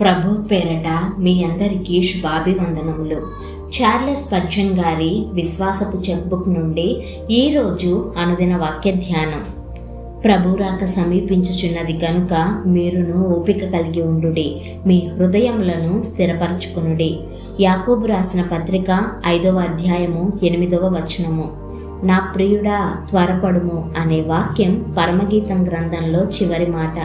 ప్రభు పేరట మీ అందరికీ శుభాభివందనములు. చార్లెస్ పర్జన్ గారి విశ్వాసపు చెక్బుక్ నుండి ఈరోజు అనుదిన వాక్య ధ్యానం. ప్రభు రాక సమీపించుచున్నది గనుక మీరును ఓపిక కలిగి ఉండుడి మీ హృదయములను స్థిరపరచుకునుడి. యాకోబు రాసిన పత్రిక ఐదవ అధ్యాయము ఎనిమిదవ వచనము. నా ప్రియుడా త్వరపడుము అనే వాక్యం పరమగీతం గ్రంథంలో చివరి మాట.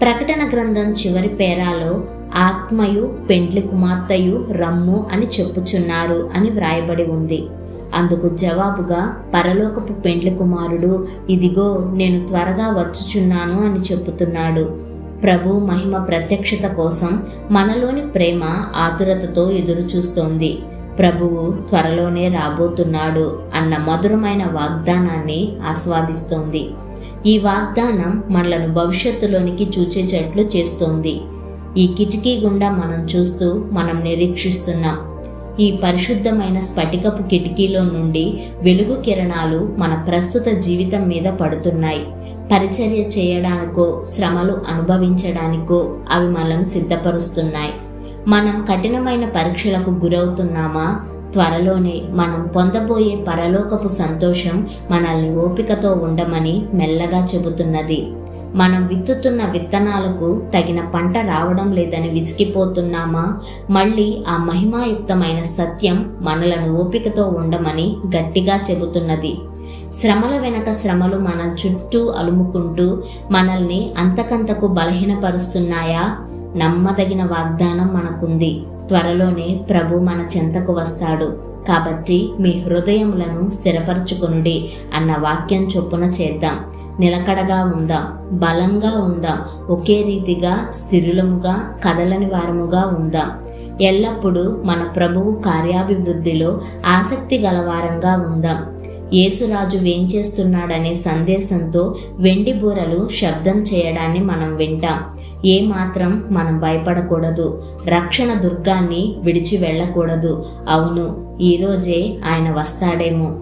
ప్రకటన గ్రంథం చివరి పేరాలో ఆత్మయు పెండ్లి కుమార్తెయు రమ్ము అని చెప్పుచున్నారు అని వ్రాయబడి ఉంది. అందుకు జవాబుగా పరలోకపు పెండ్లి కుమారుడు ఇదిగో నేను త్వరగా వచ్చుచున్నాను అని చెప్పుతున్నాడు. ప్రభు మహిమ ప్రత్యక్షత కోసం మనలోని ప్రేమ ఆతురతతో ఎదురు చూస్తోంది ప్రభువు త్వరలోనే రాబోతున్నాడు అన్న మధురమైన వాగ్దానాన్ని ఆస్వాదిస్తోంది. ఈ వాగ్దానం మనలను భవిష్యత్తులోనికి చూచేటట్లు చేస్తోంది. ఈ కిటికీ గుండా మనం చూస్తూ మనం నిరీక్షిస్తున్నాం. ఈ పరిశుద్ధమైన స్ఫటికపు కిటికీలో నుండి వెలుగు కిరణాలు మన ప్రస్తుత జీవితం మీద పడుతున్నాయి. పరిచర్య చేయడానికో శ్రమలు అనుభవించడానికో అవి మనల్ని సిద్ధపరుస్తున్నాయి. మనం కఠినమైన పరీక్షలకు గురవుతున్నామా? త్వరలోనే మనం పొందబోయే పరలోకపు సంతోషం మనల్ని ఓపికతో ఉండమని మెల్లగా చెబుతున్నది. మనం విత్తుతున్న విత్తనాలకు తగిన పంట రావడం లేదని విసిగిపోతున్నామా? మళ్ళీ ఆ మహిమాయుక్తమైన సత్యం మనలను ఓపికతో ఉండమని గట్టిగా చెబుతున్నది. శ్రమల వెనక శ్రమలు మన చుట్టూ అలుముకుంటూ మనల్ని అంతకంతకు బలహీనపరుస్తున్నాయా? నమ్మదగిన వాగ్దానం మనకుంది. త్వరలోనే ప్రభు మన చెంతకు వస్తాడు. కాబట్టి మీ హృదయములను స్థిరపరచుకొనుడి అన్న వాక్యం చొప్పున చేద్దాం. నిలకడగా ఉందా? బలంగా ఉందా? ఒకే రీతిగా స్థిరులముగా కదలని వారముగా ఉందా? ఎల్లప్పుడూ మన ప్రభువు కార్యాభివృద్ధిలో ఆసక్తి గలవారంగా ఉందాం? యేసురాజు వేంచేస్తున్నాడనే సందేశంతో వెండి బూరలు శబ్దం చేయడాన్ని మనం వింటాం. ఏ మాత్రం మనం భయపడకూడదు. రక్షణ దుర్గాన్ని విడిచి వెళ్ళకూడదు. అవును ఈరోజే ఆయన వస్తాడేమో.